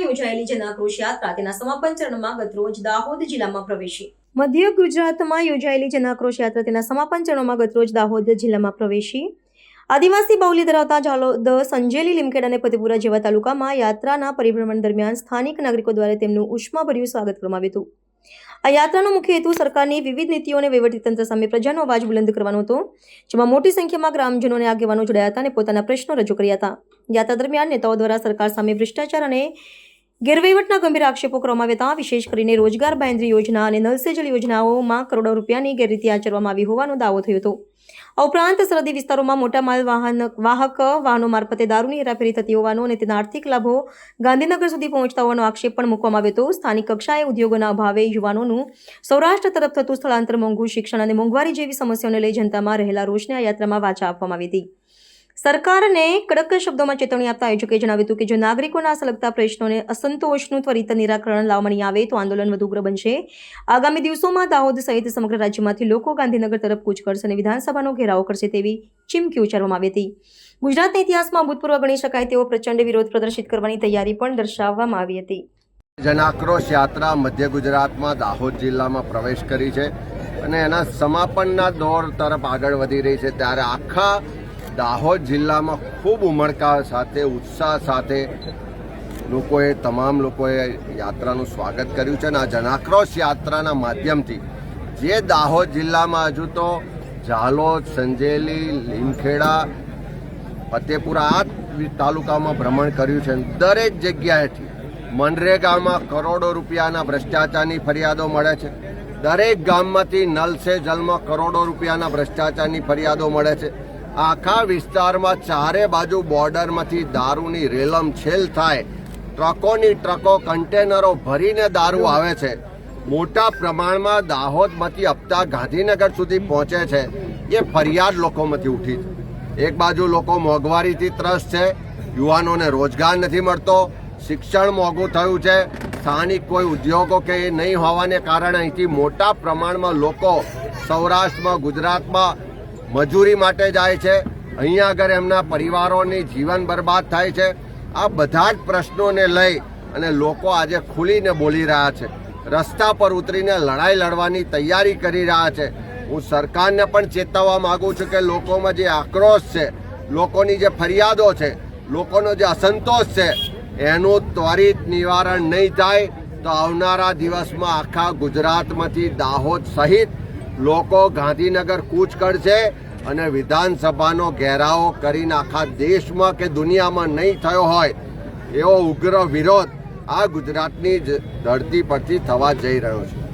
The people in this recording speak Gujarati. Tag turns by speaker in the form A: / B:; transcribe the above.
A: યોજાયેલી જનાક્રોશ યાત્રા તેના સમાપન ચરણમાં ગતરોજ દાહોદ જિલ્લામાં પ્રવેશી. મધ્ય ગુજરાતમાં યોજાયેલી જનાક્રોશ યાત્રા તેના સમાપન ચરણમાં ગતરોજ દાહોદ જિલ્લામાં પ્રવેશી. આદિવાસી બાहुલ્ય ધરાવતા ઝાલોદ સંજેલી લીમખેડ અને ફતેપુરા જેવા તાલુકામાં યાત્રાના પરિભ્રમણ દરમિયાન સ્થાનિક નાગરિકો દ્વારા તેમનું ઉષ્માભર્યું સ્વાગત કરવામાં આવ્યું હતું. આ યાત્રાનો મુખ્ય હેતુ સરકારની વિવિધ નીતિઓ અને વહીવટીતંત્ર સામે પ્રજાનો અવાજ બુલંદ કરવાનો હતો, જેમાં મોટી સંખ્યામાં ગ્રામજનો અને આગેવાનો જોડાયા હતા અને પોતાના પ્રશ્નો રજૂ કર્યા હતા. યાત્રા દરમિયાન નેતાઓ દ્વારા સરકાર સામે ભ્રષ્ટાચાર અને ગેરવહીવટના ગંભીર આક્ષેપો કરવામાં આવ્યા હતા. વિશેષ કરીને રોજગાર બાંયધરી યોજના અને નલ સે જલ યોજનાઓમાં કરોડો રૂપિયાની ગેરરીતિ આચરવામાં આવી હોવાનો દાવો થયો હતો. આ ઉપરાંત સરહદી વિસ્તારોમાં મોટા માલ વાહન, વાહક વાહનો મારફતે દારૂની હેરાફેરી થતી હોવાનો અને તેના આર્થિક લાભો ગાંધીનગર સુધી પહોંચતા હોવાનો આક્ષેપ પણ મૂકવામાં આવ્યો હતો. સ્થાનિક કક્ષાએ ઉદ્યોગોના અભાવે યુવાનોનું સૌરાષ્ટ્ર તરફ થતું સ્થળાંતર મોંઘું શિક્ષણ અને મોંઘવારી જેવી સમસ્યાઓને લઈ જનતામાં રહેલા રોષને આ યાત્રામાં વાચા આપવામાં આવી હતી. સરકારને કડક શબ્દોમાં ચેતવણી આપતા આયોજકે જણાવ્યું હતું કે જો નાગરિકોના સલગતા પ્રશ્નોને અસંતોષનું ત્વરિત નિરાકરણ લાવવામાં આવે તો આંદોલન વધુ ઉગ્ર બનશે. આગામી દિવસોમાં દાહોદ સહિત સમગ્ર રાજ્યમાંથી લોકો ગાંધીનગર તરફ કૂચ કરશે અને વિધાનસભાનો ઘેરાવો કરશે તેવી ચીમકી ઉચ્ચારવામાં આવી હતી. ગુજરાતના ઇતિહાસમાં ભૂતપૂર્વ ગણી શકાય તેવો પ્રચંડ વિરોધ પ્રદર્શિત કરવાની તૈયારી પણ દર્શાવવામાં આવી હતી.
B: જનાક્રોશ યાત્રા મધ્ય ગુજરાતમાં દાહોદ જિલ્લામાં પ્રવેશ કરી છે અને એના સમાપનના દોર તરફ આગળ વધી રહી છે. ત્યારે આખા દાહોદ જિલ્લામાં ખૂબ ઉમળકા સાથે, ઉત્સાહ સાથે લોકોએ, તમામ લોકોએ યાત્રાનું સ્વાગત કર્યું છે અને આ જનાક્રોશ યાત્રાના માધ્યમથી જે દાહોદ જિલ્લામાં હજુ તો ઝાલોદ, સંજેલી, લીમખેડા, ફતેપુરા આ તાલુકામાં ભ્રમણ કર્યું છે. દરેક જગ્યાએથી મનરેગામાં કરોડો રૂપિયાના ભ્રષ્ટાચારની ફરિયાદો મળે છે. દરેક ગામમાંથી નલ સે જલમાં કરોડો રૂપિયાના ભ્રષ્ટાચારની ફરિયાદો મળે છે. આખા વિસ્તારમાં ચારે બાજુ બોર્ડરમાંથી દારૂની રેલમ છેલ થાય. ટ્રકોની ટ્રકો કન્ટેનરો ભરીને દારૂ આવે છે. મોટા પ્રમાણમાં દાહોદમાંથી આપતા ગાંધીનગર સુધી પહોંચે છે. એ ફરિયાદ લોકોમાંથી ઉઠી છે. એક બાજુ લોકો મોંઘવારીથી ત્રસ્ત છે. યુવાનોને રોજગાર નથી મળતો. શિક્ષણ મોંઘું થયું છે. સ્થાનિક કોઈ ઉદ્યોગો કે એ નહીં હોવાને કારણે અહીંથી મોટા પ્રમાણમાં લોકો સૌરાષ્ટ્રમાં, ગુજરાતમાં મજૂરી માટે જાય છે. અહીંયા આગળ એમના પરિવારોની જીવન બરબાદ થાય છે. આ બધા જ પ્રશ્નોને લઈ અને લોકો આજે ખુલીને બોલી રહ્યા છે. રસ્તા પર ઉતરીને લડાઈ લડવાની તૈયારી કરી રહ્યા છે. હું સરકારને પણ ચેતવવા માગું છું કે લોકોમાં જે આક્રોશ છે, લોકોની જે ફરિયાદો છે, લોકોનો જે અસંતોષ છે, એનું ત્વરિત નિવારણ નહીં થાય તો આવનારા દિવસમાં આખા ગુજરાતમાંથી દાહોદ સહિત લોકો ગાંધીનગર કૂચ કરશે અને વિધાનસભાનો ઘેરાવો કરીને આખા દેશમાં કે દુનિયામાં નહીં થયો હોય, એવો ઉગ્ર વિરોધ આ ગુજરાતની ધરતી પરથી થવા જઈ રહ્યો છે.